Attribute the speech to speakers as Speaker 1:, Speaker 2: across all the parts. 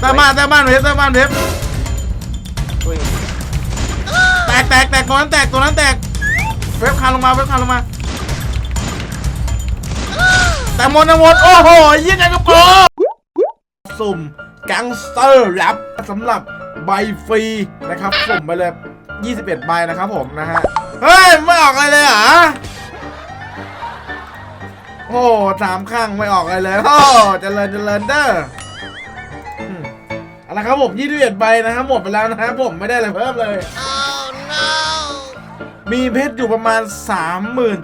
Speaker 1: ใต้บ้านใต้บ้านเว็บใต้บ้านเว็บ
Speaker 2: อุ้ย
Speaker 1: แตกแตกแตกตัวนั้นแตกตัวนั้นแตกเว็บคานลงมาเว็บคานลงมา แต่หมดนะหมดโอ้โหยี่ไงก็โปรสุ่มแก๊งสเตอร์แรปสำหรับใบฟรีนะครับสุ่มไปเลย 21 ใบนะครับผมนะฮะ เฮ้ย ไม่ออกอะไรเลยเหรอ โอ้สามข้างไม่ออกอะไรเลยโอ้เจริญเจริญเด้ออืมเอาละครับผม21ใบนะครับหมดไปแล้วนะครับผมไม่ได้อะไรเพิ่มเลย มีเพชรอยู่ประมาณ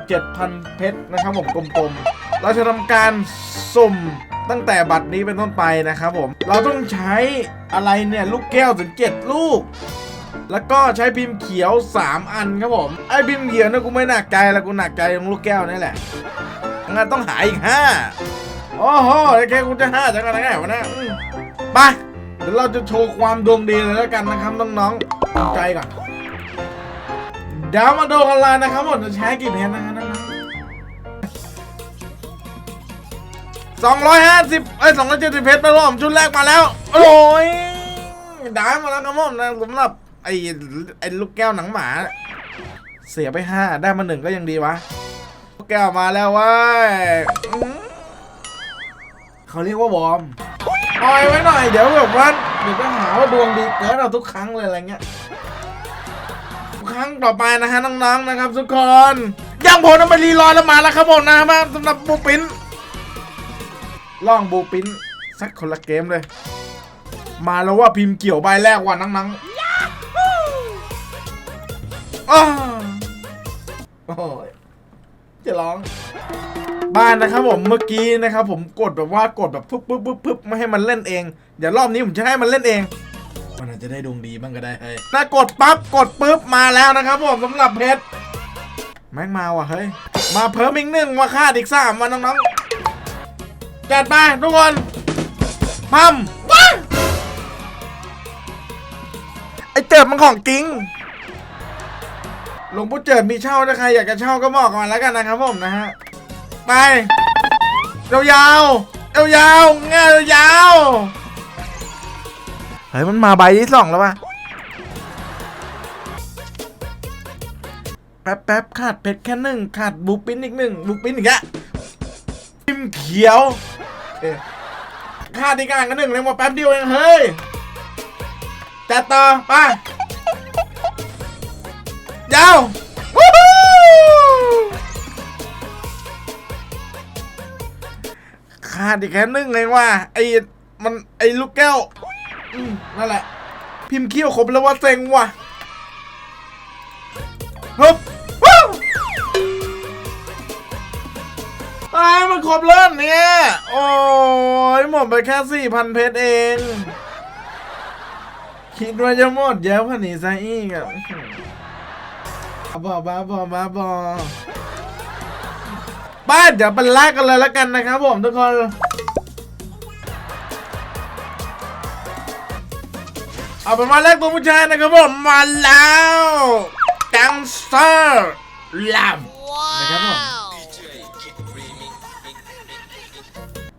Speaker 1: 37,000 เพชรนะครับผมกลมๆ เราจะทำการสุ่มตั้งแต่บัตรนี้เป็นต้นไปนะครับผม เราต้องใช้อะไรเนี่ย ลูกแก้วถึง7ลูก แล้วก็ใช้พิมพ์เขียว 3 อันครับผม ไอ้พิมพ์เขียวเนี่ยกูไม่หนักใจแล้วกูหนักใจตรงลูกแก้วนี่แหละ งั้นต้องหาอีก5โอ้โหแค่กูจะห้าจะกันได้ไงวะเนี่ยอืมไปเดี๋ยวเราจะโชว์ความดวงดีเลยแล้วกันนะครับน้องๆตั้งใจก่อนเดี๋ยวมาดูกันเลยนะครับผมจะใช้กี่เพชรนะฮะน้องสองร้อยห้าสิบเอ้ยสองร้อยเจ็ดสิบเพชรไปรอบชุดแรกมาแล้ว โอ้ยได้มาแล้วครับผมนะสำหรับไอ้ไอ้ลูกแก้วหนังหมา เสียไปห้าได้มาหนึ่งก็ยังดีวะลู กแก้วมาแล้วเว้ยอื้อเขาเรียกว่าวอร์มปล่อยไว้หน่อย เดี๋ยวแบบว่าเดี๋ยวก็หาว่าดวงดีเกินเราทุกครั้งเลยอะไรเงี้ยครั้งต่อไปนะฮะน้องๆนะครับ ทุกคนยังผมน้ำไปรีรอแล้วมาแล้วครับผมนะมาสำหรับบูปินล่องบูปินสักคนละเกมเลย มาแล้วว่าพิมพ์เกี่ยวใบแรกว่านังๆอ้าวโอ้ย จะร้องบ้านนะครับผมเมื่อกี้นะครับผมกดแบบว่ากดแบบปึ๊บปึ๊บปึ๊บปึ๊บไม่ให้มันเล่นเองเดี๋ยวรอบนี้ผมจะให้มันเล่นเอง มันอาจจะได้ดวงดีบ้างก็ได้เฮ้ยถ้ากดปั๊บกดปุ๊บมาแล้วนะครับผมสำหรับเพชรแม่งมาว่ะเฮ้ยมาเพิ่มอีกหนึ่งมาคาดอีกสามมาน้องๆจัดไปทุกคนพัมไอเจิดมันของจริง หลวงปู่เจิดมีเช่าถ้าใครอยากจะเช่าก็บอกมาแล้วกันนะครับผมนะฮะ ไปยาวๆยาวๆง่ายยาวเฮ้ยมันมาใบที่สองแล้ววะแป๊บแป๊บขาดเพชรแค่หนึ่งขาดบูปินอีกหนึ่งบูปินอีกอะพิมเขียวขาดอีกอ่างกันหนึ่งเลยมาแป๊บเดียวเองเฮ้ยจัดต่อไป ยาววู้ฮูขาดอีกแค่หนึ่งเลยว่ะไอ้มันไอ้ลูกแก้วนั่นแหละ พิมพ์เขี้ยวครบแล้วว่าเซ็งว่ะฮึบวู้ไอ้ยมันครบเลิ่นเนี่ย โอ้ยหมดไปแค่สี่พันเพชรเอง คิดว่าจะหมดเยอะกว่านี้ซะอีกอะ บ้าบ้าบ้าบ้าบ้าบ้านเดี๋ยวไปลากกันเลยแล้วกันนะครับผมทุกคนเอาเป็นว่าแรกตัวผู้ชายนะครับผมมาแล้วกังสเตอร์ลับนะครับผม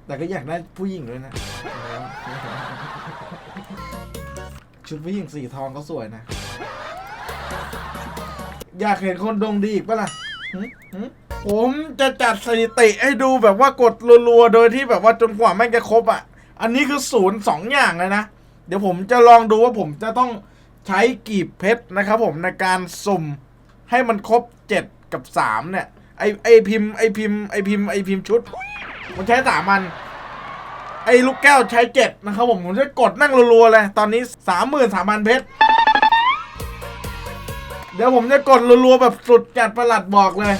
Speaker 1: แต่ก็อยากได้ผู้หญิงด้วยนะ ชุดผู้หญิงสีทองก็สวยนะ อยากเห็นคนดวงดีอีกปะล่ะหึหึผมจะจัดสถิติให้ดูแบบว่ากดรัวๆ โดยที่แบบว่าจนกว่าแม่งจะครบอะ อันนี้คือศูนย์สองอย่างเลยนะ เดี๋ยวผมจะลองดูว่าผมจะต้องใช้กีบเพชรนะครับผมในการสุ่มให้มันครบ 7 กับ 3 เนี่ย ไอไอพิมพ์ไอพิมพ์ไอพิมพ์ไอพิมพ์ชุด มันใช้สามมัน ไอลูกแก้วใช้ 7 นะครับผม ผมจะกดนั่งรัวๆเลย ตอนนี้ 33,000 เพชร เดี๋ยวผมจะกดรัวๆแบบสุดจัดประหลัดบอกเลย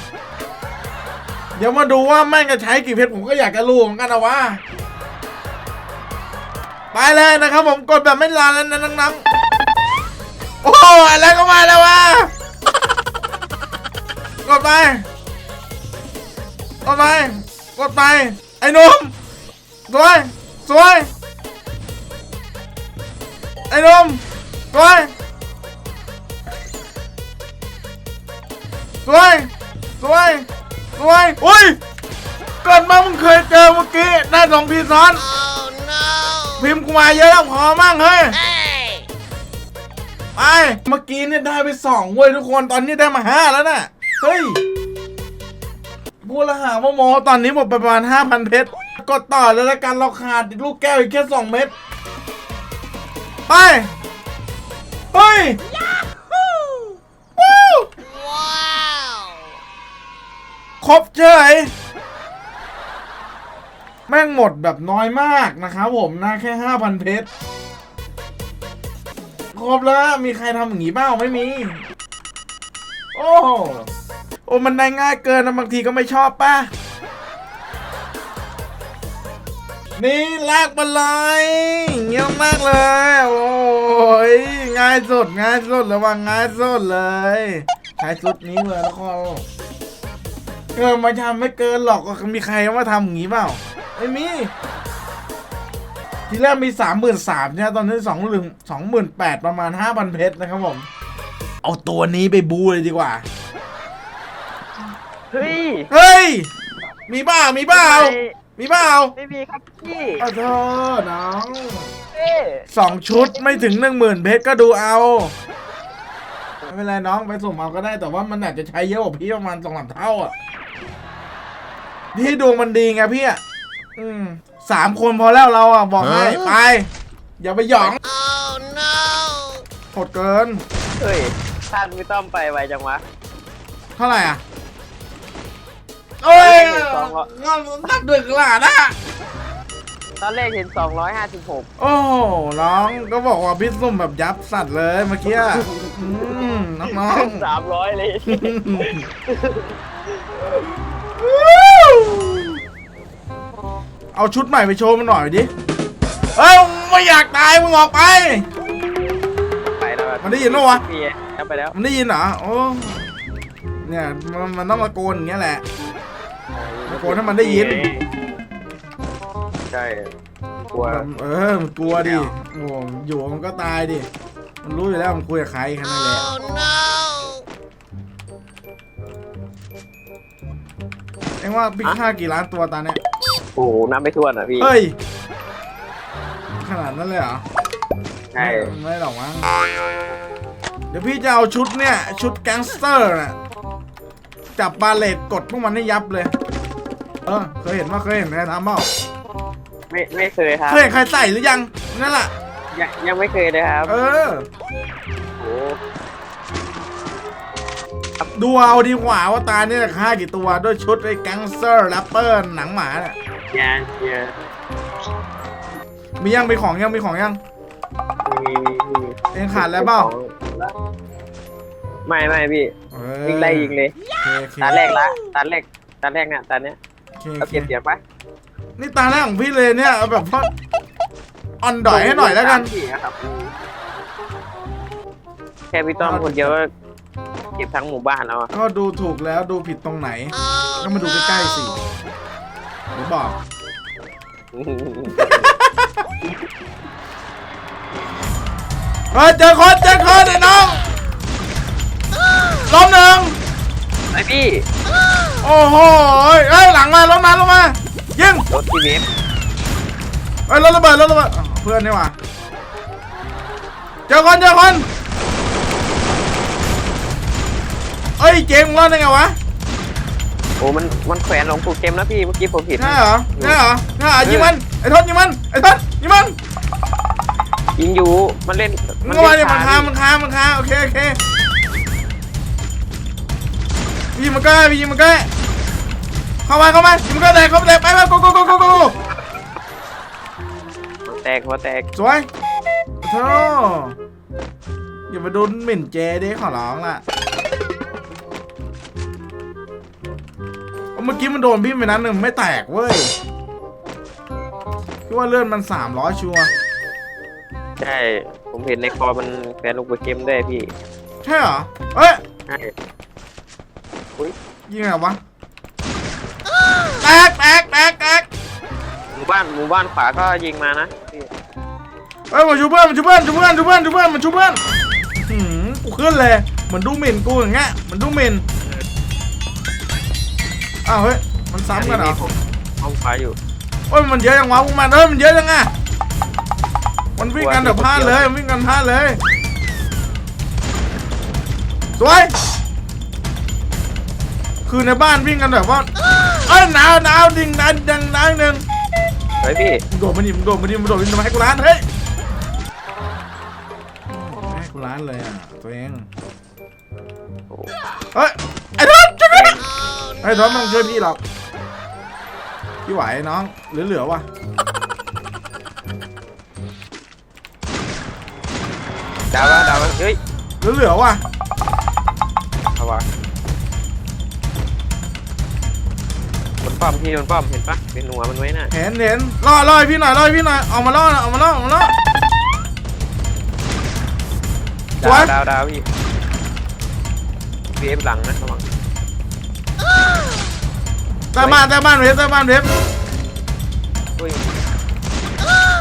Speaker 1: เดี๋ยวมาดูว่าแม่งจะใช้กี่เพชรผมก็อยากจะรู้เหมือนกันนะว่าไปเลยนะครับผมกดแบบไม่รอแล้วนะน้องๆโอ้โหอะไรก็มาแล้ววะกดไปกดไปกดไปไอ้นุ่มสวยสวยไอ้นุ่มสวย สวย สวย สวยอุ้ยเกิดมามึงเคยเจอเมื่อกี้ได้สองทีซ้อน พิมพ์กูมาเยอะแล้วพอมั่งเฮ้ยไปเมื่อกี้เนี่ยได้ไปสองเว้ยทุกคนตอนนี้ได้มาห้าแล้วน่ะเฮ้ยพูดและหาว่าโมตอนนี้หมดไปประมาณห้าพันเพชรกดต่อเลยละกันเราขาดลูกแก้วอีกแค่สองเม็ดไป เฮ้ย ครบเฉยแม่งหมดแบบน้อยมากนะครับผมนะแค่ห้าพันเพชร ครบแล้ว มีใครทำอย่างนี้บ้างไม่มี โอ้โอ้มันได้ง่ายเกินนะบางทีก็ไม่ชอบป่ะ นี่ลากมาเลยเงี้ยมากเลย โอ้ยง่ายสุดง่ายสุดระวังง่ายสุดเลยใช้ชุดนี้เลยทุกคน เกินมาทำไม่เกินหรอกก็มีใครมาทำอย่างนี้เปล่าไม่มีทีแรกมีสามหมื่นสามเนี่ยตอนนี้สองหมื่นสองหมื่นแปดประมาณห้าพันเพชรนะครับผม เอาตัวนี้ไปบูเลยดีกว่า
Speaker 2: เฮ้ย
Speaker 1: เฮ้ย มีบ้า มีบ้า
Speaker 2: ไม่
Speaker 1: มีบ้า
Speaker 2: ไม่มีครับพี่
Speaker 1: ขอโทษน้อง
Speaker 2: เอ้ย
Speaker 1: สองชุดไม่ถึงหนึ่งหมื่นเพชรก็ดูเอา ไม่เป็นไรน้องไปสุ่มเอาก็ได้แต่ว่ามันอาจจะใช้เยอะกว่าพี่ประมาณสองสามเท่าอะพี่ดวงมันดีไงพี่อะอืมสามคนพอแล้วเราอะบอกให้ไป อย่าไปหยองโหดเกิน
Speaker 2: เฮ้ยท่านไม่ต้องไปไวจังวะ
Speaker 1: เท่าไหร่อะเอ้ย
Speaker 2: สองร้อย
Speaker 1: งอนนับดึกขนาดนะ
Speaker 2: ตอนแรกเห็น 256
Speaker 1: โอ้โหน้องก็บอกว่าพี่สุ่มแบบยับสัตว์เลยเมื่อกี้อะอืมน้อง
Speaker 2: 300เลย
Speaker 1: ๆ เอาชุดใหม่ไปโชว์มันหน่อยดิ เอ้ยไม่อยากตายมึงออกไป
Speaker 2: ไปแล้ว
Speaker 1: มันได้ยินปะวะ
Speaker 2: พี่เอาไปแล้ว
Speaker 1: มันได้ยินเหรอโอ้เนี่ยมันมันต้องตะโกนอย่างเงี้ยแหละตะโกนให้มันได้ยิน
Speaker 2: ใช่กลัว
Speaker 1: เออมันกลัวดิโอ้อยู่มันก็ตายดิ มันรู้อยู่แล้วมันคุยกับใครแค่นั้นแหละเอ็งว่าพี่ฆ่ากี่ล้านตัวตอนเนี้ย
Speaker 2: โอ้โหน้ำไม่ท่วนอะพี่
Speaker 1: เฮ้ย ขนาดนั้นเลยเหรอ
Speaker 2: ใช่
Speaker 1: ไม่ไม่หรอกมั้งเดี๋ยวพี่จะเอาชุดเนี่ย ชุดแก๊งสเตอร์น่ะจับบาเลตกดพวกมันให้ยับเลย เออ เคยเห็นว่าเคยเห็นใครทำเปล่า
Speaker 2: ไม่ไม่เคยครับ
Speaker 1: เคยเห็นใครใส่หรือยังนั่นแหละ
Speaker 2: ยังยังไม่เคยเลยครับ
Speaker 1: เออ
Speaker 2: โอ้
Speaker 1: ดูเอาดีกว่าว่าตาเนี่ยจะฆ่ากี่ตัวด้วยชุดไอ้แก๊งสเตอร์แรปเปอร์หนังหมาเนี่ย
Speaker 2: ยังยัง
Speaker 1: มียังมีของยังมีของยัง
Speaker 2: มีมีมี
Speaker 1: เองขาดอะไรเปล่า
Speaker 2: ไม่ไม่พี่
Speaker 1: เออ
Speaker 2: ยิงได้ยิงเลย
Speaker 1: โอเค
Speaker 2: ตาแรกละตาแรกตาแรกน่ะตาเนี้ย
Speaker 1: โอเค
Speaker 2: เอา
Speaker 1: โอเค
Speaker 2: เก็บเสียงไป
Speaker 1: นี่ตาแรกของพี่เลยเนี่ยเอาแบบว่า อ่อนดอยให้หน่อยแล้วกัน
Speaker 2: สามสี่อะครับแค่พี่ต้อมคนเดียวก็เก็บทั้งหมู่บ้านแล้วอะ
Speaker 1: ก็ดูถูกแล้วดูผิดตรงไหน ก็มาดูใกล้ๆสิเดี๋ยวบอก เฮ้ยเจอคนเจอคนไอ้น้องล้มหนึ่ง
Speaker 2: ไอพี่
Speaker 1: โอ้โหเอ้ยเอ้ยหลังมาล้มมาล้มมายิง
Speaker 2: รถที่เวฟ
Speaker 1: เอ้ยรถระเบิดรถระเบิดอ้าวเพื่อนนี่หว่าเจอคนเจอคนเอ้ยเจมส์รอดได้ไงวะ
Speaker 2: โอ้มันมันแขวนหลวงปู่เกมนะพี่เมื่อกี้ผมผิด
Speaker 1: ใช่เหรอใช่เหรอใช่เหรอยิงมันไอ้ทศยิงมันไอ้ทศยิงมัน
Speaker 2: ยิงอยู่มันเล่น
Speaker 1: มึงก็มาดิ
Speaker 2: เล่
Speaker 1: มัน
Speaker 2: ช้
Speaker 1: ค้ามันค้ามันค้าโอเคโอเคพี่ยิงมันใกล้พี่ยิงมันใกล้เข้ามาเข้ามายิงมันใกล้แตกเข้ามาแตกไปไปโกโกโกโกโก
Speaker 2: หัว แตกหัวแตก
Speaker 1: สวยโธ่อย่ามาโดนหมิ่นเจเด้ขอร้องล่ะเอาเมื่อกี้มันโดนพี่ไปนั้นหนึ่งไม่แตกเว้ยพี่ว่าเลื่อนมันสามร้อยชัวร์
Speaker 2: ใช่ ผมเห็นในคอมันแขวนหลวงปู่เกมด้วยพี่
Speaker 1: ใช่เหรอ เอ้ย
Speaker 2: ใช่
Speaker 1: ยิงไงวะ แตกแตกแตกแตก
Speaker 2: ห มู่บ้านหมู่บ้านขวาก็ยิงมานะพี่
Speaker 1: เอ้ยมาชูเพื่อนมาชูเพื่อนชูเพื่อนชูเพื่อนชูเพื่อนมาชูเพื่อนหืมกูขึ้นเลยเหมือนดูหมิ่นกูอย่างเงี้ยเหมือนดูหมิ่นอ้าวเฮ้ยมันซ้ำกันเหรอ
Speaker 2: ผมห้องฟ้าอยู่
Speaker 1: โอ้ยมันเยอะจังวะพวกมันเอ้ยมันเยอะจังอะมันวิ่งกันแบบพลาดเลยมันวิ่งกันพลาดเลยสวยคือในบ้านวิ่งกันแบบว่าเอ้ยหนาวหนาวดิ่งดันดังดังหนึ่ง
Speaker 2: เฮ้ยพี่
Speaker 1: มึงโดดมาดิมึงโดดมาดิมึงโดดมาดิทำไมให้กูร้านเฮ้ยไม่ให้กูร้านเลยอะตัวเอง
Speaker 2: โอ้
Speaker 1: เฮ้ยไอ้ทอมช่วยด้วยไอ้ทอมไม่ต้องช่วยพี่หรอกพี่ไหวน้องเหลือๆว่ะ
Speaker 2: ดาวแล้วดาวแล้วเฮ้ย
Speaker 1: เหลือๆว่ะ
Speaker 2: เอาวะ ป้อมพี่มันป้อมเห็นปะเป็นหัวมันไว้น่ะ
Speaker 1: เห็นเห็นล่อล่อให้พี่หน่อยล่อให้พี่หน่อยเอามาล่อนะเอามาล่อเอามาล่อสวย
Speaker 2: ดาวดาวดาวพี่เวฟหลังนะระวัง
Speaker 1: ใต้บ้านใต้บ้านเวฟใต้บ้านเวฟ
Speaker 2: อุ้ย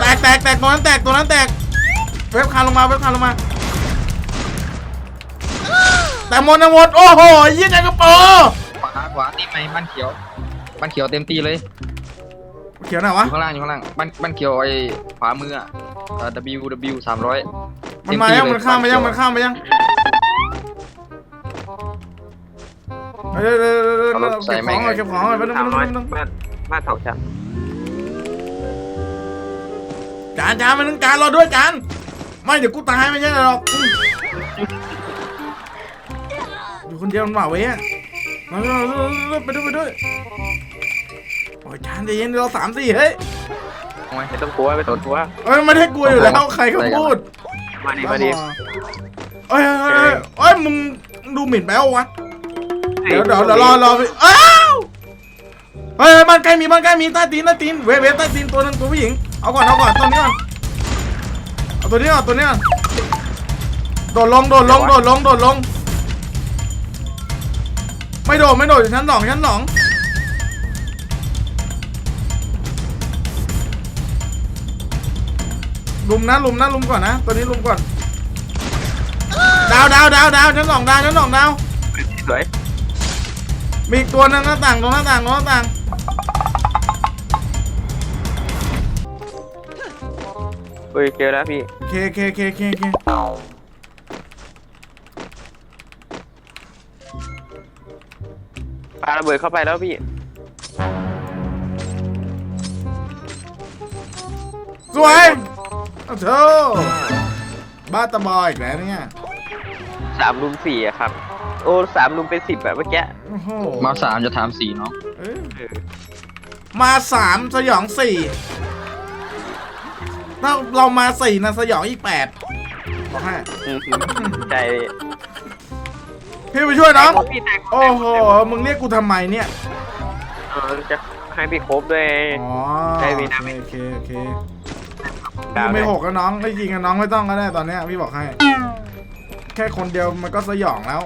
Speaker 1: แตกแตกแตกตัวนั้นแตกตัวนั้นแตกเวฟคานลงมาเวฟคานลงมาแต่หมดนะหมดโอ้โหยี่ใจกระโปรง
Speaker 3: ขวาขวาตีไปบ้านเขียว บ้านเขียวเต็มตีเลย
Speaker 1: เขียวไหน
Speaker 3: อ
Speaker 1: วะ
Speaker 3: ยู่ข้างล่างอยู่ข้างล่างบ้านบ้านเขียวไอ้ขวามืออะเอ่อ W W สามร้อย
Speaker 1: มันมายังมันข้ามไปยังมันข้ามไปยังเดี๋ยวเดี๋ยวเดี๋ยวเดี๋ยวเดี๋ยวเก็บของหน่อยเก็บของหน่อยแป๊บนึง
Speaker 2: สา
Speaker 1: แป๊
Speaker 2: ม
Speaker 1: บนึ
Speaker 2: ร้องย
Speaker 1: แป๊บนึง
Speaker 2: บ้านบ้านสองชั้น
Speaker 1: จานจานมานึงจานรอด้วยจานไม่เดี๋ยวกูตายไม่ใช่หรอกอืมอยู่คนเดียวมันหมาเว้ยอะมาเร็วเร็วเร็วไปด้วยไปด้วยโอ้ยจาน ใจเย็นเราสามสี่เฮ้ย
Speaker 2: ไม่ต้องกลัวไม่ต้องกลัว
Speaker 1: เอ้ยไม่ได้กลัวอยู่แล้วใครก็พูด
Speaker 2: มาดิมาดิ
Speaker 1: เอ้ยเอ้ยเอ้ยเอ้ยมึงดูหมิ่นไปเอาวะเดี๋ยวเดี๋ยวเดี๋ยวรอรอไปอ้าวเฮ้ยเฮ้ยบ้านใกล้มีบ้านใกล้มีใต้ตีนใต้ตีนเวฟเวฟใต้ตีนตัวหนึงตัวผู้หญิงเอาก่อนเอาก่อนตัวนี้ก่อนเอาตัวนี้ก่อนตัวนี้ก่อนโดดลงโดดลงโดดลงโดดลงไม่โดดไม่โดดชั้นสองชั้นสอง ลุมนะลุมนะลุมก่อนนะตัวนี้ลุมก่อน ดาวดาวดาวดาวชั้นสองดาวชั้นสองดาว
Speaker 2: สวย
Speaker 1: มีอีกตัวหนึงหน้าต่างตรงหน้าต่างตรงหน้าต่าง
Speaker 2: เฮ้ยเจอแล้วพี่
Speaker 1: เคเคเคเคเค
Speaker 2: ปาระเบิดเข้าไปแล้วพี่
Speaker 1: สวย โอ้โธ่บ้าตะบอยอีกแล้วเนี่ย
Speaker 2: สามลุมสี่อะครับ โอ้สามลุมเป็นสิบแบบเมื่อกี้
Speaker 1: โอ้โห
Speaker 3: มาสามจะถามสี่เนาะ
Speaker 1: เอ้ย
Speaker 2: เออ
Speaker 1: มาสามสยองสี่ถ้าเรามาสี่นะสยองอีกแปดบอกให้
Speaker 2: อืมใจ
Speaker 1: พี่ไปช่วยน้อง
Speaker 2: แตกหมดพี่แตกหมด
Speaker 1: โอ้โห มึงเรียกกูทำไมเนี่ย
Speaker 2: เออจะให้พี่ครบด้วย
Speaker 1: อ๋อ
Speaker 2: ใช่
Speaker 1: โอ
Speaker 2: พี่
Speaker 1: เค
Speaker 2: นะ
Speaker 1: โอเคโอเค
Speaker 2: ดาว
Speaker 1: ไม่
Speaker 2: เลย
Speaker 1: หกแล้วน้องไม่จริงกับน้องไม่ต้องก็ได้ตอนเนี้ยพี่บอกให้ แค่คนเดียวมันก็สยองแล้ว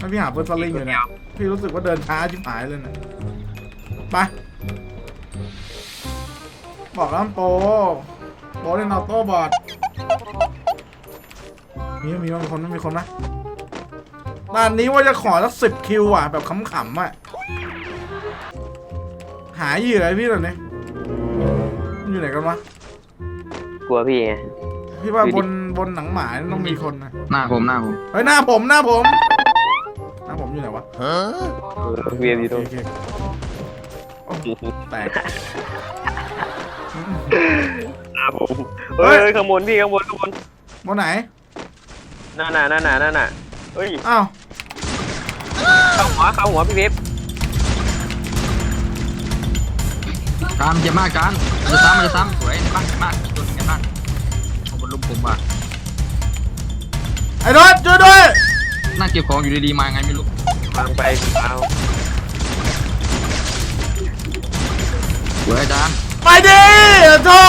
Speaker 1: ถ้าพี่หาเฟิร์สสลิงอยู่เนี่ยพี่รู้สึกว่าเดินช้าชิบหายเลยเนี่ยไปบอกแล้วมันโปรโปรเล่นออโต้บอร์ดมีมีมีคนมีคนไหมด้านนี้ว่าจะขอสักสิบคิวอะ แบบขำๆอะหาเหยื่อให้พี่หน่อยนี่มันอยู่ไหนกันวะ
Speaker 2: ก ลัวพี่ไง
Speaker 1: พี่ว่า
Speaker 2: อยู่
Speaker 1: บ
Speaker 2: ดิ
Speaker 1: นบนหนังหมาต้องมีคนนะ
Speaker 3: หน้าผมหน้าผม
Speaker 1: เฮ้ยหน้าผมหน้าผมหน้าผมอยู่ไหนวะ
Speaker 2: เออเวียนอยู่ตรง
Speaker 1: โอเคโอ้แตก
Speaker 2: ครับผม
Speaker 1: เฮ้
Speaker 2: เฮ้
Speaker 1: ย
Speaker 2: ยข้างบนพี่ข้างบนข้างบน
Speaker 1: บนไหน
Speaker 2: นั่นน่ะนั่นน่ะนั่นน่ะเฮ้ย
Speaker 1: อ้าว
Speaker 2: เข้าหัวเข้าหัวพี่เวฟ
Speaker 3: การเจ็บมากการมันจะซ้ำมันจะซ้ำสวยในบ้านเจ็บมาก มีตัวหนึงในบ้านเอาบนลุมผมว่ะ
Speaker 1: ไอ้รถช่วยด้วย
Speaker 3: นั่งเก็บของอยู่ดีๆมาไงไม่รู้
Speaker 2: วางไปเอา
Speaker 3: สวยอาจารย์
Speaker 1: ไปดิโธ่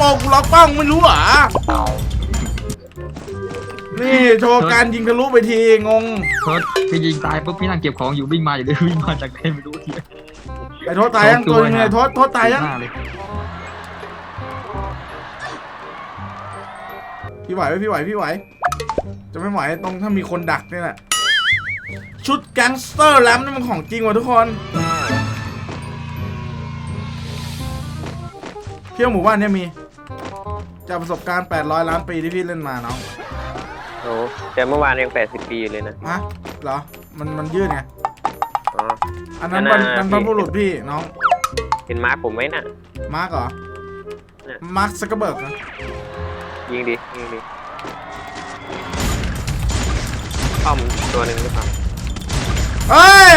Speaker 1: ปกล็อกป้องไม่รู้เหรอนี่โชว์การยิงทะลุไปทีงง
Speaker 3: เพิร์ดพี่ยิงตายปุ๊บพี่นั่งเก็บของอยู่วิ่งมาอยู่ดีวิ่งมาจากไหนไม่รู้ที
Speaker 1: ไอ้โทษตายยังตัวยังไงโทษโทษตายยัง พี่ไหวไหมพี่ไหวพี่ไหว จะไม่ไหวตรงถ้ามีคนดักนี่แหละชุดแก๊งสเตอร์แลมนี่มันของจริงว่ะทุกคนเที่ยวหมู่บ้านเนี่ยมีจากประสบการณ์ 800 ล้านปีที่พี่เล่นมาน้อง
Speaker 2: โอ้แต่เมื่อวานยังแปดสิบปีเลยนะ
Speaker 1: ฮะเหรอ มันมันยืดไง
Speaker 2: อ๋อ
Speaker 1: อันนั้น
Speaker 2: อั
Speaker 1: มัน
Speaker 2: นนั้น
Speaker 1: มันพบุรุษพี่น้อง
Speaker 2: เห็นมาร์คผมไหมน่ะ
Speaker 1: มาร์กเหรอ
Speaker 2: เนี่ย
Speaker 1: มาร์คซักเกอร์เบิร์กนะ
Speaker 2: ยิงดิยิงดิป้อมตัวหนึ่งหรือเปล่า
Speaker 1: เฮ้ย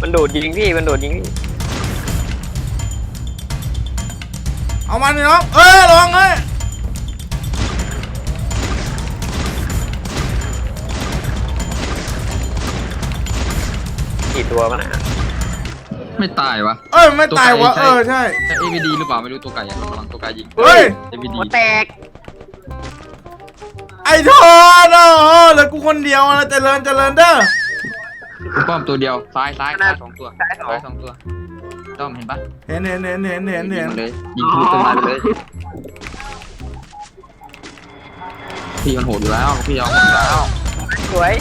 Speaker 2: มันโดดยิงพี่มันโดดยิงพี่
Speaker 1: เอามันดิน้องเอ้ยระวังเอ้ย
Speaker 2: กี่ตัวมันอะ
Speaker 3: ไม่ตายวะ
Speaker 1: เอ้ยไม่ตายวะ
Speaker 3: ตัวไกล
Speaker 1: เออใช่
Speaker 3: แต่ AVD หรือเปล่าไม่รู้ตัวไก่อะระวังตัวไก่ยิง
Speaker 1: เฮ้ย
Speaker 3: AVD
Speaker 2: หัวแตก
Speaker 1: ไอ้ทอดอะเออเหลือกูคนเดียวนะเจริญเจริญเด้อ
Speaker 3: คุณป้อมตัวเดียว ซ้ายซ้ายซ้ายสองตัว
Speaker 2: ซ้ายสอง
Speaker 3: ซ้ายสองตัว ต้อมเห็นปะ
Speaker 1: เห็นเห็นเห็นเห็นเห็น
Speaker 3: ยิ
Speaker 1: เห็
Speaker 3: ง
Speaker 1: น
Speaker 3: มันเลยยิงทะลุต้นไม้ไปเลย พี่มันโหดอยู่แล้ว พี่เอาโหดอยู่แล้ว
Speaker 2: สวย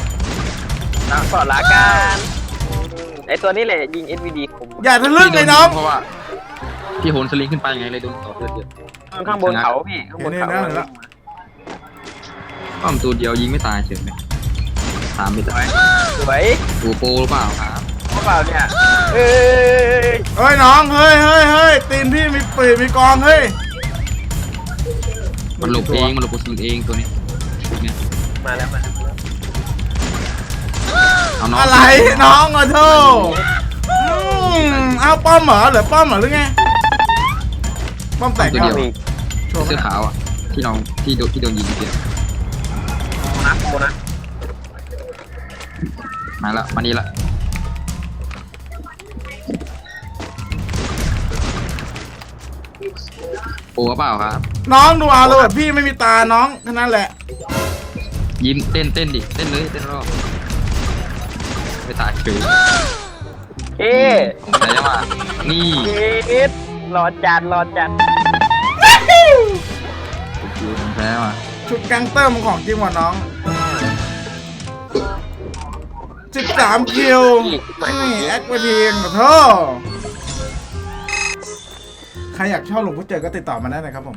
Speaker 2: ตามก่อนละกันไอตัวนี้แหละยิง SVD คม
Speaker 1: อย่าทะลึ่งเลยน้อง
Speaker 3: เพราะว่าพี่โหนสลิงขึ้นไปไงเลยโดนต่อเลือดเยอะ
Speaker 2: ข้างบนเขาพี่ข้างบนเขา
Speaker 1: เห็นเห็นแล้วเห็นแล้ว
Speaker 3: ป้อมตัวเดียวยิงไม่ตายเฉยเลยถามไม่ได้
Speaker 2: สวย
Speaker 3: ตัวโปรหรือเปล่าครับ
Speaker 2: หรือเปล่าเนี่ยเอ้ย
Speaker 1: เฮ้ยน้องเฮ้ยเฮ้ยเฮ้ยตีนพี่มีปีกมีกองเฮ้ย
Speaker 3: มันหลบเองมันหลบกระสุนเองตัวนี้เนี่ย
Speaker 2: มาแล้วมาแล้วมาแล้ว
Speaker 3: เอาน้อง
Speaker 1: อะไรน้องอะเธออืมเอาป้อมเหรอเหรือป้อมเหรอหรือไงป้อมแตก
Speaker 3: ตัว
Speaker 1: แล้
Speaker 3: เดียวว
Speaker 1: โชว์ไหม
Speaker 3: เสื้อขาวอะที่น้องที่โดนที่โดนยิงเดียว
Speaker 2: นะ โมนะ
Speaker 3: มาละมานี่ละโปรเปล่าครับ
Speaker 1: น้องดูเอาเลยแบบพี่ไม่มีตาน้องแค่นั้นแหละ
Speaker 3: ยิ้มเต้นเต้นดิเต้นเลยเต้นรอบไม่ตายเฉย
Speaker 2: เอ๊ะ
Speaker 3: แต่ยังว่านี่
Speaker 2: เอ๊ะรอจัดรอจัด
Speaker 3: คือมันแพ้ว่ะ
Speaker 1: ชุดแกังเตอร์มันของจริงว่ะน้องิบสามคิวนี่แอคเวทีงขอโทษใครอยากเช่าหลวงพ่อเจอก็ติดต่อมาได้นะครับผม